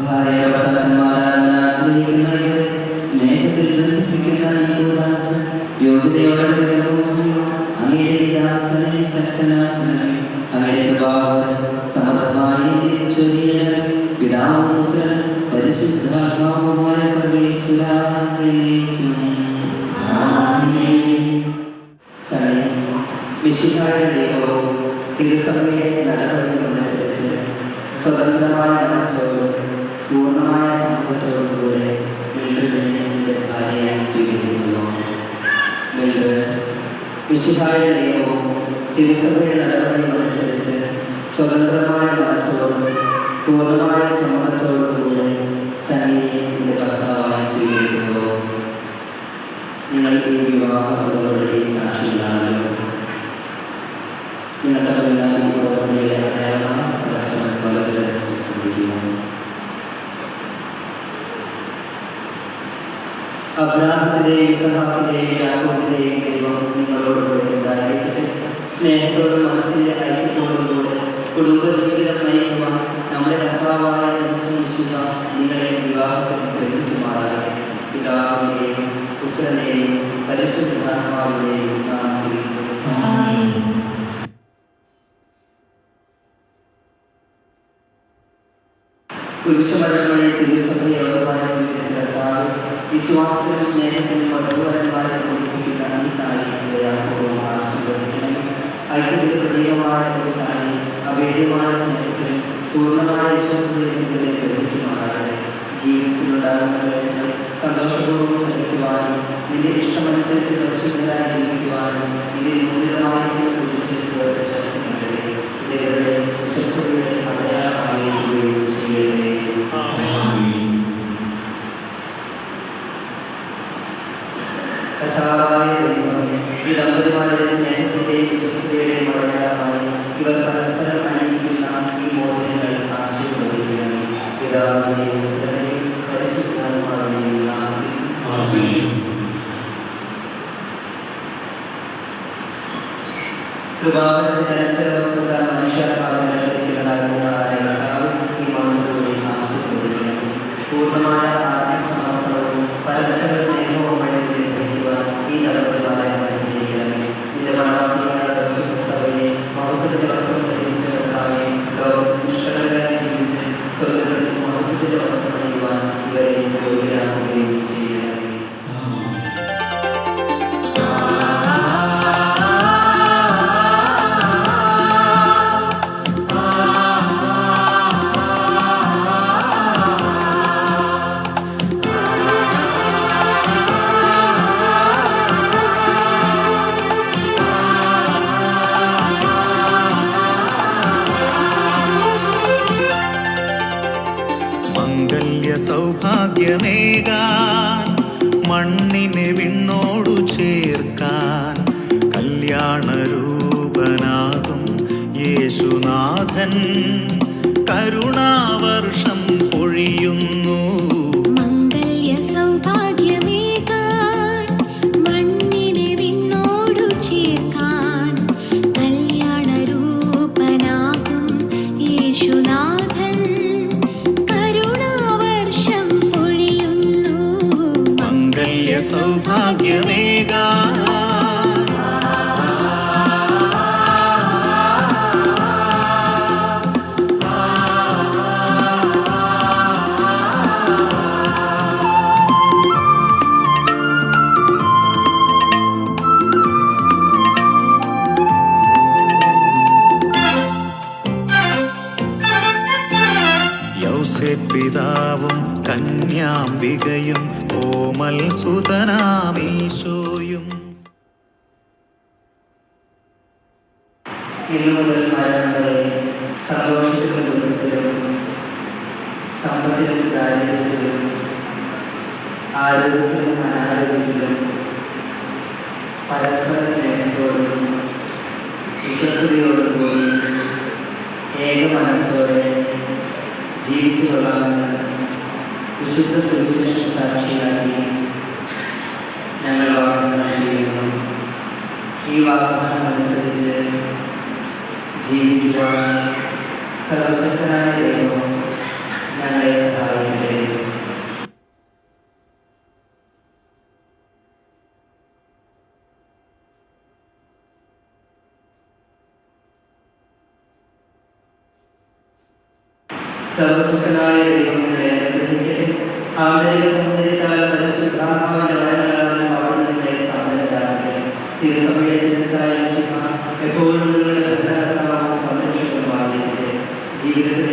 ഭാര്യ ഭർത്താക്കന്മാരാകാൻ ആഗ്രഹിക്കുന്ന ഇവരെ സ്നേഹത്തിൽ ബന്ധിപ്പിക്കുന്ന ഈ ഉദാസ് യോഗ്യതയോടെ അങ്ങയുടെ ദാസനെ ശക്തനാക്കണമേ അങ്ങയുടെ കൃപാവരം സമർത്ഥമായി ചൊരിയണമേ പിതാവും പുത്രനും പരിശുദ്ധാത്മാവുമായ സർവേശ്വരാനേക്കും സണി മിശിഹായുടെ ദൈവവും തിരുസഭയുടെ നടപടിയും അനുസരിച്ച് സ്വതന്ത്രമായ മനസ്സോടും പൂർണമായ സമ്മതത്തോടും കൂടെ ഭാര്യയായി സ്വീകരിക്കുന്നു. മിൽഡ്രഡ് വിശുദ്ധായ നിയമവും തിരുസഭയുടെ നടപടിയും അനുസരിച്ച് സ്വതന്ത്രമായ മനസ്സോടും പൂർണമായ സമ്മതത്തോടും അബ്രാഹത്തിന്റെയും ഇസഹാക്കിന്റെയും യാക്കോബിന്റെയും ദൈവം നിങ്ങളോടുകൂടെ ഉണ്ടായിരിക്കട്ടെ. സ്നേഹത്തോടും മനസ്സിന്റെ ഐക്യത്തോടും കൂടെ കുടുംബജീവിതം നയിക്കുവാൻ നമ്മുടെ കർത്താവായ വിശുദ്ധ നിങ്ങളെ വിവാഹത്തിൽ ബന്ധിക്കുമാറാകട്ടെ. പിതാവിന്റെയും പുത്രനെയും പരിശുദ്ധാത്മാവിന്റെയും വഴി തിരുസഭയെ യോഗമായി സ്വീകരിച്ച കർത്താവ് വിശ്വാസത്തിനും സ്നേഹത്തിനും മതപരന്മാരെ ഒഴിപ്പിക്കുന്ന ഈ താലി ദയാപൂർവം ആശീർവദിക്കണമേ. ഐക്യത്തിന്റെ പ്രതീകമായ ഈ താലി അവേദ്യമായ സ്നേഹത്തിനും പൂർണമായ വിശ്വാസത്തിലും ഇവരെ ബന്ധിക്കുമാറാകട്ടെ ജീവിതത്തിലുണ്ടാകുന്ന ക്ലേശങ്ങൾ സന്തോഷപൂർവം ചലിക്കുവാനും നിന്റെ ഇഷ്ടമനുസരിച്ച് പരിശുദ്ധരായി ജീവിക്കുവാനും കഥാവായ ദൈവമേ ഈ ദമ്പതിമാരുടെ സ്നേഹത്തിന്റെയും വിശുദ്ധതയുടെയും അടയാളമായി ഇവർ പരസ്പരം അണിയിക്കുന്ന ഈ മോചനങ്ങൾ ആശീർവദിക്കണമേ പിതാവിനെയും പുത്രനെയും പരിശുദ്ധാത്മാവിനെയും നാമത്തിൽ കൃപാവരത്തിന്റെ സൗഭാഗ്യമേകാൻ മണ്ണിനെ വിണ്ണോടു ചേർക്കാൻ കല്യാണരൂപനാകും യേശുനാഥൻ. പിതാവും കന്യാംബികയും ഓമൽ സുതനാമീശോയും. ഇന്നു മുതൽ സന്തോഷത്തിലും ദുഃഖത്തിലും സമ്പത്തിലും ദാരിദ്ര്യത്തിലും ആരോഗ്യത്തിലും അനാരോഗ്യത്തിലും പരസ്പര സ്നേഹത്തോടും വിശ്വസ്തയോടും കൂടി ഏക മനസ്സോടെ ജീവിച്ചു കൊള്ളാമെന്ന് വിശുദ്ധ സുവിശേഷം സാക്ഷിയാക്കി ഞങ്ങൾ വാഗ്ദാനം ചെയ്യുന്നു. ഈ വാഗ്ദാനം അനുസരിച്ച് ജീവിക്കുവാൻ സർവശക്തനായ ദൈവം ഞങ്ങളെ സഹായിക്കും. സർവശക്തനായ ദൈവങ്ങളെ അനുഗ്രഹിക്കട്ടെ. ആന്തരിക സൗന്ദര്യത്താൽ പരിശുദ്ധാത്മാവിന്റെ വരങ്ങളാലും അവിടുന്ന് നിങ്ങളെ സ്ഥാപനരാകട്ടെ തിരുസഭയുടെ സ്ഥിരത്തായ എപ്പോഴും നിങ്ങളുടെ ഭരണകർത്താവും സംരക്ഷകമായിരിക്കട്ടെ ജീവിതത്തിൽ